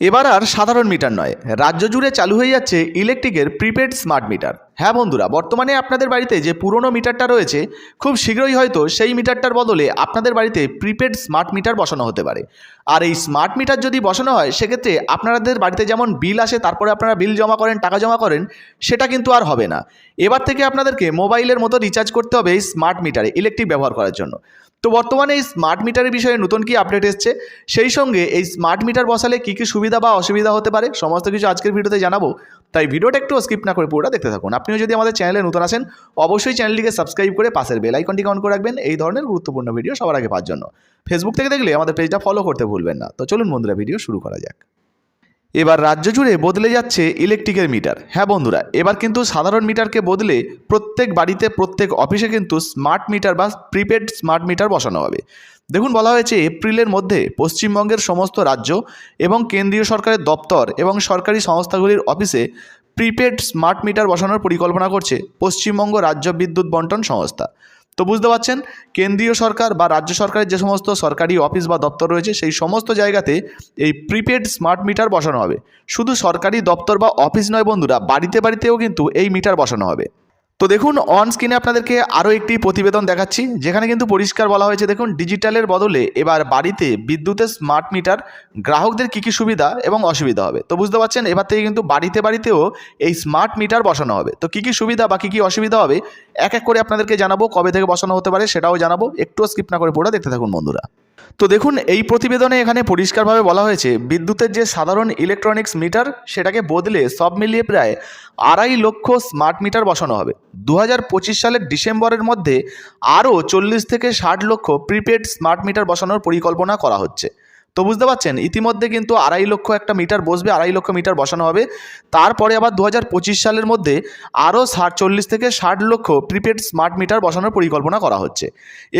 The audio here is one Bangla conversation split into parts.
এবার আর সাধারণ মিটার নয়, রাজ্য জুড়ে চালু হয়ে যাচ্ছে ইলেকট্রিকের প্রিপেড স্মার্ট মিটার হ্যাঁ বন্ধুরা, বর্তমানে আপনাদের বাড়িতে যে পুরনো মিটারটা রয়েছে, খুব শীঘ্রই হয়তো সেই মিটারটার বদলে আপনাদের বাড়িতে প্রিপেড স্মার্ট মিটার বসানো হতে পারে। আর এই স্মার্ট মিটার যদি বসানো হয়, সেক্ষেত্রে আপনাদের বাড়িতে যেমন বিল আসে, তারপরে আপনারা বিল জমা করেন, টাকা জমা করেন, সেটা কিন্তু আর হবে না। এবার থেকে আপনাদেরকে মোবাইলের মতো রিচার্জ করতে হবে এই স্মার্ট মিটারে ইলেকট্রিক ব্যবহার করার জন্য। তো বর্তমানে এই স্মার্ট মিটারের বিষয়ে নতুন কি আপডেট এসছে? সেই সঙ্গে এই স্মার্ট মিটার বসালে কী কী সুবিধা বা অসুবিধা হতে পারে? সমস্ত কিছু আজকের ভিডিওতে জানাব। তাই ভিডিওটা একটু স্কিপ না করে পুরোটা দেখতে থাকুন। আপনিও যদি আমাদের চ্যানেলে নতুন আসেন, অবশ্যই চ্যানেলটিকে সাবস্ক্রাইব করে পাশের বেল আইকনটিকে অন করে রাখবেন। এই ধরনের গুরুত্বপূর্ণ ভিডিও সবার আগে পাওয়ার জন্য। ফেসবুক থেকে দেখলে আমাদের পেজটা ফলো করতে ভুলবেন না। তো চলুন বন্ধুরা ভিডিও শুরু করা যাক। এবার রাজ্য জুড়ে বদলে যাচ্ছে ইলেকট্রিকের মিটার হ্যাঁ বন্ধুরা, এবার কিন্তু সাধারণ মিটারকে বদলে প্রত্যেক বাড়িতে, প্রত্যেক অফিসে কিন্তু স্মার্ট মিটার বা প্রিপেড স্মার্ট মিটার বসানো হবে। দেখুন, বলা হয়েছে এপ্রিলের মধ্যে পশ্চিমবঙ্গের সমস্ত রাজ্য এবং কেন্দ্রীয় সরকারের দপ্তর এবং সরকারি সংস্থাগুলির অফিসে প্রিপেড স্মার্ট মিটার বসানোর পরিকল্পনা করছে পশ্চিমবঙ্গ রাজ্য বিদ্যুৎ বন্টন সংস্থা। তো বুঝতে পারছেন, কেন্দ্রীয় সরকার বা রাজ্য সরকারের যে সমস্ত সরকারি অফিস বা দপ্তর রয়েছে, সেই সমস্ত জায়গাতে এই প্রিপেড স্মার্ট মিটার বসানো হবে। শুধু সরকারি দপ্তর বা অফিস নয় বন্ধুরা, বাড়িতে বাড়িতেও কিন্তু এই মিটার বসানো হবে। তো দেখুন অন স্ক্রিনে আপনাদেরকে আরও একটি প্রতিবেদন দেখাচ্ছি। যেখানে কিন্তু পরিষ্কার বলা হয়েছে, দেখুন ডিজিটালের বদলে এবার বাড়িতে বিদ্যুতের স্মার্ট মিটার গ্রাহকদের কী কী সুবিধা এবং অসুবিধা হবে। তো বুঝতে পারছেন, এবার থেকে কিন্তু বাড়িতে বাড়িতেও এই স্মার্ট মিটার বসানো হবে। তো কী কী সুবিধা বা কী কী অসুবিধা হবে, এক এক করে আপনাদেরকে জানাব, কবে থেকে বসানো হতে পারে সেটাও জানাব। একটুও স্কিপ না করে পুরো দেখতে থাকুন, বন্ধুরা। তো দেখুন, এই প্রতিবেদনে এখানে পরিষ্কারভাবে বলা হয়েছে, বিদ্যুতের যে সাধারণ ইলেকট্রনিক্স মিটার সেটাকে বদলে সব মিলিয়ে প্রায় আড়াই লক্ষ স্মার্ট মিটার বসানো হবে। দু হাজার পঁচিশ সালের ডিসেম্বরের মধ্যে আরও চল্লিশ থেকে ষাট লক্ষ প্রিপেড স্মার্ট মিটার বসানোর পরিকল্পনা করা হচ্ছে। তো বুঝতে পারছেন? ইতিমধ্যে কিন্তু আড়াই লক্ষ একটা মিটার বসবে, আড়াই লক্ষ মিটার বসানো হবে। তারপরে আবার দু হাজার পঁচিশ সালের মধ্যে আরও ষাট, চল্লিশ থেকে ষাট লক্ষ প্রিপেড স্মার্ট মিটার বসানোর পরিকল্পনা করা হচ্ছে।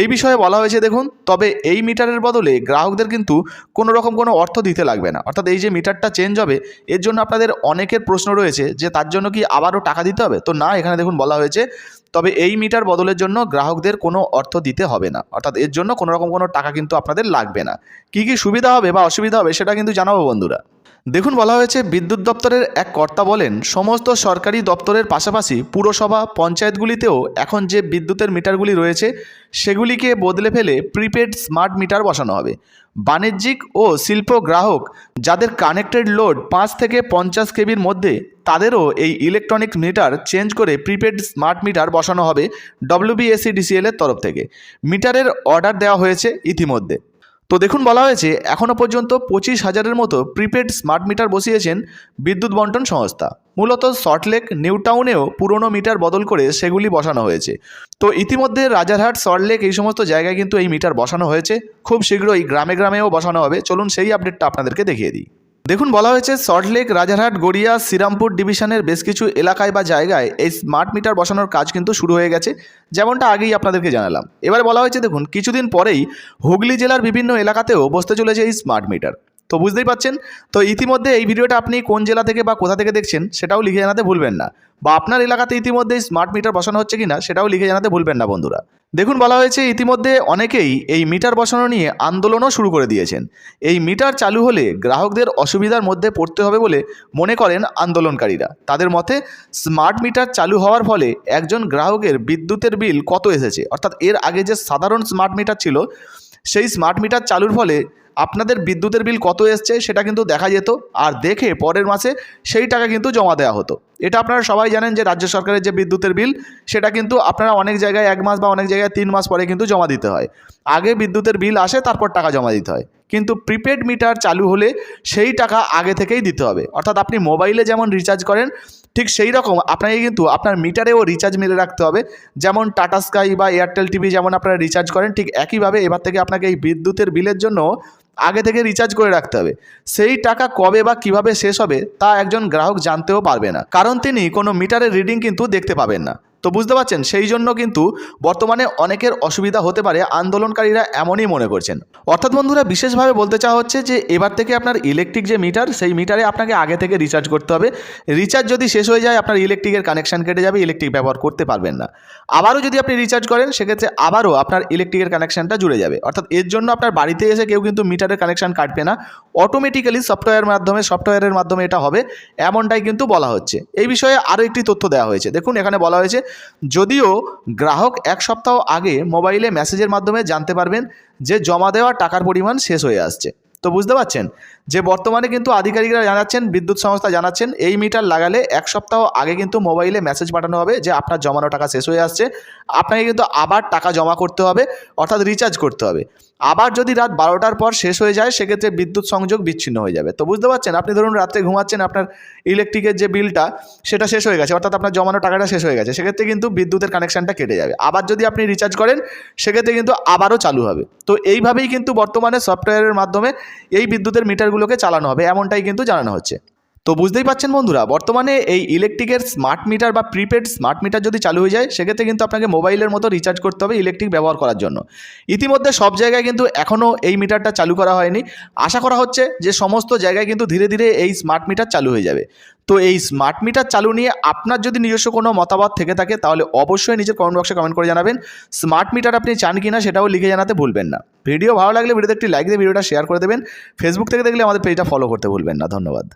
এই বিষয়ে বলা হয়েছে, দেখুন, তবে এই মিটারের বদলে গ্রাহকদের কিন্তু কোনো রকম কোনো অর্থ দিতে লাগবে না। অর্থাৎ এই যে মিটারটা চেঞ্জ হবে, এর জন্য আপনাদের অনেকের প্রশ্ন রয়েছে যে তার জন্য কি আবারও টাকা দিতে হবে? তো না, এখানে দেখুন বলা হয়েছে তবে এই মিটার বদলের জন্য গ্রাহকদের কোনো অর্থ দিতে হবে না। অর্থাৎ এর জন্য কোনো রকম কোনো টাকা কিন্তু আপনাদের লাগবে না। কী কী সুবিধা হবে বা অসুবিধা হবে সেটা কিন্তু জানাব বন্ধুরা। দেখুন, বলা হয়েছে বিদ্যুৎ দপ্তরের এক কর্তা বলেন, সমস্ত সরকারি দপ্তরের পাশাপাশি পুরসভা, পঞ্চায়েতগুলিতেও এখন যে বিদ্যুতের মিটারগুলি রয়েছে, সেগুলিকে বদলে ফেলে প্রিপেড স্মার্ট মিটার বসানো হবে। বাণিজ্যিক ও শিল্প গ্রাহক যাদের কানেক্টেড লোড পাঁচ থেকে পঞ্চাশ কেবির মধ্যে, তাদেরও এই ইলেকট্রনিক মিটার চেঞ্জ করে প্রিপেড স্মার্ট মিটার বসানো হবে ডব্লিউবিএসসিডিসিএল এর তরফ থেকে। মিটারের অর্ডার দেওয়া হয়েছে ইতিমধ্যে। তো দেখুন বলা হয়েছে এখনও পর্যন্ত পঁচিশ হাজারের মতো প্রিপেড স্মার্ট মিটার বসিয়েছেন বিদ্যুৎ বন্টন সংস্থা। মূলত সল্টলেক নিউটাউনেও পুরনো মিটার বদল করে সেগুলি বসানো হয়েছে। তো ইতিমধ্যে রাজারহাট সল্টলেক এই সমস্ত জায়গায় কিন্তু এই মিটার বসানো হয়েছে। খুব শীঘ্রই গ্রামে গ্রামেও বসানো হবে। চলুন সেই আপডেটটা আপনাদেরকে দেখিয়ে দিই। দেখুন, বলা হয়েছে সল্টলেক রাজারহাট, গড়িয়া, শ্রীরামপুর ডিভিশনের বেশ কিছু এলাকায় বা জায়গায় এই স্মার্ট মিটার বসানোর কাজ কিন্তু শুরু হয়ে গেছে, যেমনটা আগেই আপনাদেরকে জানালাম। এবার বলা হয়েছে, দেখুন, কিছুদিন পরেই হুগলি জেলার বিভিন্ন এলাকাতেও বসতে চলেছে এই স্মার্ট মিটার। তো বুঝতেই পাচ্ছেন তো ইতিমধ্যে এই ভিডিওটা আপনি কোন জেলা থেকে বা কোথা থেকে দেখছেন সেটাও লিখে জানাতে ভুলবেন না। বা আপনার এলাকাতে ইতিমধ্যে স্মার্ট মিটার বসানো হচ্ছে কিনা সেটাও লিখে জানাতে ভুলবেন না, বন্ধুরা। দেখুন, বলা হয়েছে ইতিমধ্যে অনেকেই এই মিটার বসানো নিয়ে আন্দোলনও শুরু করে দিয়েছেন। এই মিটার চালু হলে গ্রাহকদের অসুবিধার মধ্যে পড়তে হবে বলে মনে করেন আন্দোলনকারীরা। তাদের মতে স্মার্ট মিটার চালু হওয়ার ফলে একজন গ্রাহকের বিদ্যুতের বিল কত এসেছে? অর্থাৎ এর আগে যে সাধারণ স্মার্ট মিটার ছিল সেই স্মার্ট মিটার চালুর ফলে আপনাদের বিদ্যুতের বিল কত এসছে সেটা কিন্তু দেখা যেত। আর দেখে পরের মাসে সেই টাকা কিন্তু জমা দেওয়া হতো। এটা আপনারা সবাই জানেন যে রাজ্য সরকারের যে বিদ্যুতের বিল সেটা কিন্তু আপনারা অনেক জায়গায় এক মাস বা অনেক জায়গায় তিন মাস পরে কিন্তু জমা দিতে হয়। আগে বিদ্যুতের বিল আসে, তারপর টাকা জমা দিতে হয়। কিন্তু প্রিপেড মিটার চালু হলে সেই টাকা আগে থেকেই দিতে হবে। অর্থাৎ আপনি মোবাইলে যেমন রিচার্জ করেন ঠিক সেই রকম আপনাকে কিন্তু আপনার মিটারেও রিচার্জ মেরে রাখতে হবে। যেমন টাটা স্কাই বা এয়ারটেল টিভি যেমন আপনারা রিচার্জ করেন, ঠিক একইভাবে এবার থেকে আপনাকে এই বিদ্যুতের বিলের জন্য আগে থেকে রিচার্জ করে রাখতে হবে। সেই টাকা কবে বা কীভাবে শেষ হবে তা একজন গ্রাহক জানতেও পারবে না। কারণ তিনি কোনো মিটারের রিডিং কিন্তু দেখতে পাবেন না। তো বুঝতে পারছেন, সেই জন্য কিন্তু বর্তমানে অনেকের অসুবিধা হতে পারে আন্দোলনকারীরা এমনই মনে করছেন। অর্থাৎ বন্ধুরা, বিশেষভাবে বলতে চাওয়া হচ্ছে যে, এবার থেকে আপনার ইলেকট্রিক যে মিটার সেই মিটারে আপনাকে আগে থেকে রিচার্জ করতে হবে। রিচার্জ যদি শেষ হয়ে যায়, আপনার ইলেকট্রিকের কানেকশন কেটে যাবে ইলেকট্রিক ব্যবহার করতে পারবেন না। আবারও যদি আপনি রিচার্জ করেন, সেক্ষেত্রে আবারও আপনার ইলেকট্রিকের কানেকশনটা জুড়ে যাবে। অর্থাৎ এর জন্য আপনার বাড়িতে এসে কেউ কিন্তু মিটারের কানেকশন কাটবে না। অটোমেটিক্যালি সফটওয়্যার মাধ্যমে সফটওয়্যারের মাধ্যমে এটা হবে, এমনটাই কিন্তু বলা হচ্ছে। এই বিষয়ে আরও একটি তথ্য দেওয়া হয়েছে। দেখুন, এখানে বলা হয়েছে যদিও গ্রাহক এক সপ্তাহ আগে মোবাইলে মেসেজের মাধ্যমে জানতে পারবেন যে জমা দেওয়া টাকার পরিমাণ শেষ হয়ে আসছে। তো বুঝতে পারছেন? যে বর্তমানে কিন্তু আধিকারিকরা জানাচ্ছেন, বিদ্যুৎ সংস্থা জানাচ্ছেন, এই মিটার লাগালে এক সপ্তাহ আগে কিন্তু মোবাইলে মেসেজ পাঠানো হবে যে আপনার জমানো টাকা শেষ হয়ে আসছে। আপনাকে কিন্তু আবার টাকা জমা করতে হবে, অর্থাৎ রিচার্জ করতে হবে। আবার যদি রাত বারোটার পর শেষ হয়ে যায়, সেক্ষেত্রে বিদ্যুৎ সংযোগ বিচ্ছিন্ন হয়ে যাবে। তো বুঝতে পারছেন? আপনি ধরুন রাত্রে ঘুমাচ্ছেন, আপনার ইলেকট্রিকের যে বিলটা সেটা শেষ হয়ে গেছে, অর্থাৎ আপনার জমানো টাকাটা শেষ হয়ে গেছে। সেক্ষেত্রে কিন্তু বিদ্যুতের কানেকশনটা কেটে যাবে। আবার যদি আপনি রিচার্জ করেন, সেক্ষেত্রে কিন্তু আবারও চালু হবে। তো এইভাবেই কিন্তু বর্তমানে সফটওয়্যারের মাধ্যমে এই বিদ্যুতের মিটারগুলোকে চালানো হবে, এমনটাই কিন্তু জানানো হচ্ছে। তো বুঝতেই পাচ্ছেন বন্ধুরা, বর্তমানে এই ইলেকট্রিকের স্মার্ট মিটার বা প্রিপেড স্মার্ট মিটার যদি চালু হয়ে যায়, সেক্ষেত্রে কিন্তু আপনাকে মোবাইলের মতো রিচার্জ করতে হবে ইলেকট্রিক ব্যবহার করার জন্য। ইতিমধ্যে সব জায়গায় কিন্তু এখনও এই মিটারটা চালু করা হয়নি। আশা করা হচ্ছে যে সমস্ত জায়গায় কিন্তু ধীরে ধীরে এই স্মার্ট মিটার চালু হয়ে যাবে। তো এই স্মার্ট মিটার চালু নিয়ে আপনার যদি নিজস্ব কোনো মতামত থেকে থাকে, তাহলে অবশ্যই নিজের কমেন্ট বক্সে কমেন্ট করে জানাবেন। স্মার্ট মিটার আপনি চান কিনা সেটাও লিখে জানাতে ভুলবেন না। ভিডিও ভালো লাগলে ভিডিওতে একটি লাইক দিয়ে ভিডিওটা শেয়ার করে দেবেন। ফেসবুক থেকে দেখলে আমাদের পেজটা ফলো করতে ভুলবেন না। ধন্যবাদ।